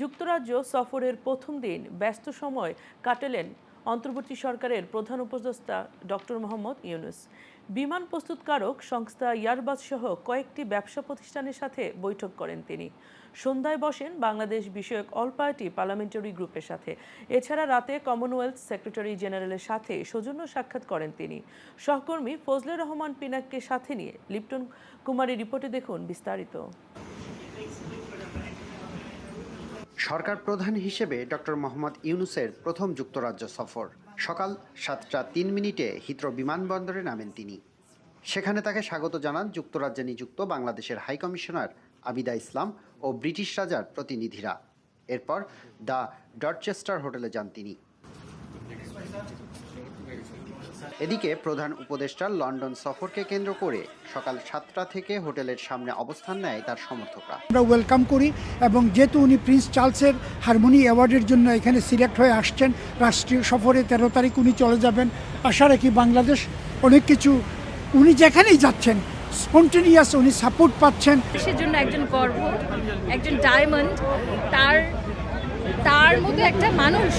যুক্তরাজ্য সফরের প্রথম দিন ব্যস্ত সময় কাটালেন অন্তর্বর্তী সরকারের প্রধান উপদেষ্টা ডক্টর মোহাম্মদ ইউনুস। বিমান প্রস্তুতকারক সংস্থা ইয়ারবাস সহ কয়েকটি ব্যবসা প্রতিষ্ঠানের সাথে বৈঠক করেন তিনি। সন্ধ্যায় বসেন বাংলাদেশ বিষয়ক অল পার্টি পার্লামেন্টারি গ্রুপের সাথে। এছাড়া রাতে কমনওয়েলথ সেক্রেটারি জেনারেলের সাথে সৌজন্য সাক্ষাৎ করেন তিনি। সহকর্মী ফজলে রহমান পিনাককে সাথে নিয়ে লিপ্টন কুমারী রিপোর্টে দেখুন বিস্তারিত। সরকার প্রধান হিসেবে ডক্টর মোহাম্মদ ইউনুসের প্রথম যুক্তরাজ্য সফর। সকাল সাতটা তিন মিনিটে হিত্র বিমানবন্দরে নামেন তিনি। সেখানে তাকে স্বাগত জানান যুক্তরাজ্যে নিযুক্ত বাংলাদেশের হাইকমিশনার আবিদা ইসলাম ও ব্রিটিশ রাজার প্রতিনিধিরা। এরপর দ্য ডরচেস্টার হোটেলে যান তিনি। এদিকে প্রধান উপদেষ্টার লন্ডন সফরকে কেন্দ্র করে সকাল সাতটা থেকে হোটেলের সামনে অবস্থান নেয় তার সমর্থকরা। আমরা ওয়েলকাম করি এবং যেহেতু উনি প্রিন্স চার্লসের হারমোনি অ্যাওয়ার্ডের জন্য এখানে সিলেক্ট হয়ে আসছেন রাষ্ট্রীয় সফরে তেরো তারিখ উনি চলে যাবেন। আশা রাখি বাংলাদেশ অনেক কিছু উনি যেখানেই যাচ্ছেন স্পন্টেনিয়াস উনি সাপোর্ট পাচ্ছেন। দেশের জন্য একজন গর্ব একজন ডায়মন্ড তার তার মতো একটা মানুষ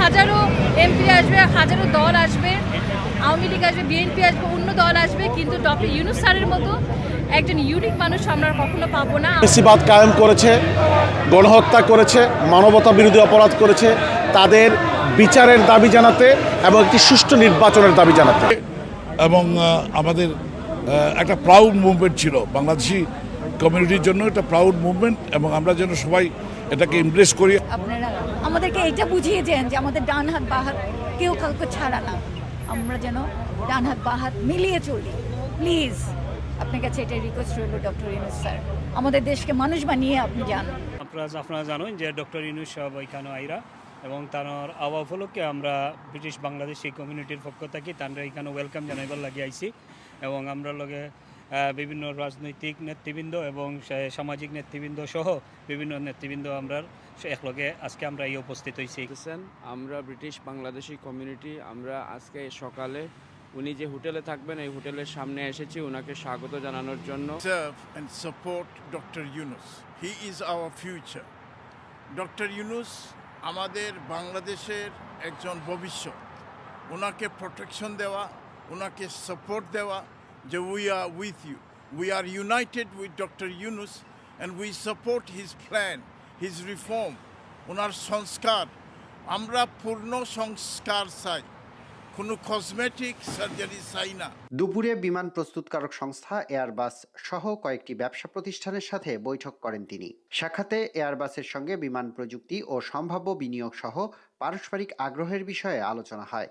হাজারো এমপি আসবে হাজারো দল আসবে আওয়ামী লীগ আসবে বিএনপি আসবে অন্য দল আসবে কিন্তু ডক্টর ইউনুস স্যারের মতো একজন ইউনিক মানুষ আমরা কখনো পাবো না। ফেসিবাদ কায়েম করেছে গণহত্যা করেছে মানবতা বিরোধী অপরাধ করেছে তাদের বিচারের দাবি জানাতে এবং একটি সুষ্ঠু নির্বাচনের দাবি জানাতে। এবং আমাদের একটা প্রাউড মুভমেন্ট ছিল বাংলাদেশি কমিউনিটির জন্য এটা প্রাউড মুভমেন্ট এবং আমরা যেন সবাই এটাকে ইমপ্রেস করি। আপনারা আমাদেরকে এটা বুঝিয়ে দেন যে আমাদের ডান হাত বা হাত কেউ কাউকে ছাড়া না। আমরা যেন ডান হাত বা হাত মিলিয়ে চলি। প্লিজ আপনার কাছে এটা রিকোয়েস্ট রইল ডক্টর ইউনুস স্যার। আমাদের দেশকে মানুষ বানিয়ে আপনি যান। আপনারা আপনারা জানেন যে ডক্টর ইনুস সাহেব ওইখানে আইরা এবং তার আওয়া উপলক্ষে আমরা ব্রিটিশ বাংলাদেশি কমিউনিটির পক্ষ থেকে তারা এখানে ওয়েলকাম জানাইবার লাগি আইছি এবং আমরা লগে বিভিন্ন রাজনৈতিক নেতৃবৃন্দ এবং সামাজিক নেতৃবৃন্দ সহ বিভিন্ন নেতৃবৃন্দ আমরা একলগে আজকে আমরা এই উপস্থিত হয়েছি আমরা ব্রিটিশ বাংলাদেশি কমিউনিটি আমরা আজকে সকালে উনি যে হোটেলে থাকবেন এই হোটেলের সামনে এসেছি ওনাকে স্বাগত জানানোর জন্য and support Dr. Yunus. He is our future. Doctor Yunus আমাদের বাংলাদেশের একজন ভবিষ্যৎ ওনাকে প্রোটেকশন দেওয়া ওনাকে সাপোর্ট দেওয়া যে we are with you we are united with doctor Yunus and we support his plan his reform ওনার সংস্কার। আমরা পূর্ণ সংস্কার চাই। কোনো কসমেটিক সার্জারি চাই না। দুপুরে বিমান প্রস্তুতকারক সংস্থা এয়ারবাস সহ কয়েকটি ব্যবসা প্রতিষ্ঠানের সাথে বৈঠক করেন তিনি। সাক্ষাতে এয়ারবাসের সঙ্গে বিমান প্রযুক্তি ও সম্ভাব্য বিনিয়োগ সহ পারস্পরিক আগ্রহের বিষয়ে আলোচনা হয়।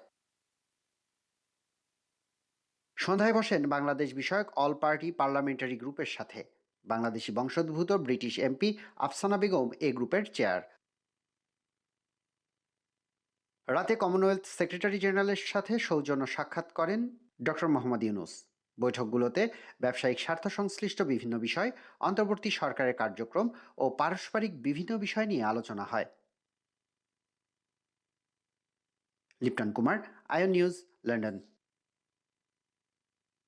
সন্ধ্যায় বসেন বাংলাদেশ বিষয়ক অল পার্টি পার্লামেন্টারি গ্রুপের সাথে। বাংলাদেশি বংশোদ্ভূত ব্রিটিশ এমপি আফসানা বেগম এ গ্রুপের চেয়ার। রাতে কমনওয়েলথ সেক্রেটারি জেনারেলের সাথে সৌজন্য সাক্ষাৎ করেন ডক্টর মোহাম্মদ ইউনুস। বৈঠকগুলোতে ব্যবসায়িক স্বার্থ সংশ্লিষ্ট বিভিন্ন বিষয়, অন্তর্বর্তী সরকারের কার্যক্রম ও পারস্পরিক বিভিন্ন বিষয় নিয়ে আলোচনা হয়। Lipton Kumar, ion news, London.